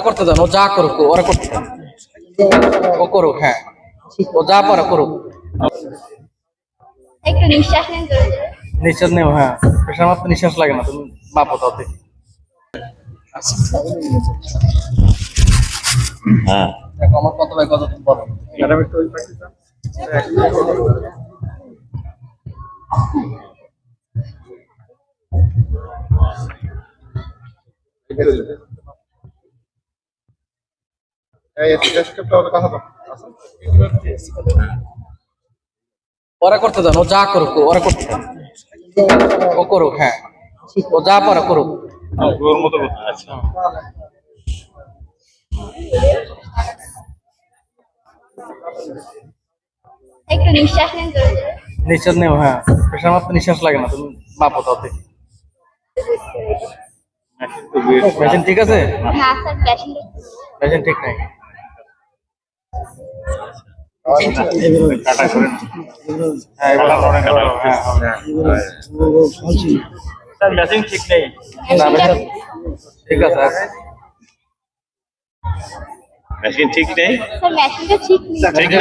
করতে দেন ও যা করুক ওরা করতে দেন। ও করুক হ্যাঁ। ও যা পারে করুক। একটু নিঃশ্বাস নেন নিঃশ্বাস নেও হ্যাঁ। প্রেশার মারতে নিঃশ্বাস লাগে না তুমি মাপো তাও হ্যাঁ। দেখো আমার কত ভাই কত তুমি বলো ওরা করতে দেন ও যা করুক ওরা করতে দেন। ও করুক হ্যাঁ। ও যা পারে করুক। ওর মতো করতে আচ্ছা। একটু নিঃশ্বাস নেন নেও হ্যাঁ। প্রেশার নিঃশ্বাস লাগে না তুমি মাপো ঠিক আছে? না স্যার প্যাশেন্ট ঠিক নাই কাটা করে হ্যাঁ এবার হ্যাঁ স্যার মেশিন ঠিক নেই ঠিক আছে। মেশিন ঠিক নেই ঠিক নেই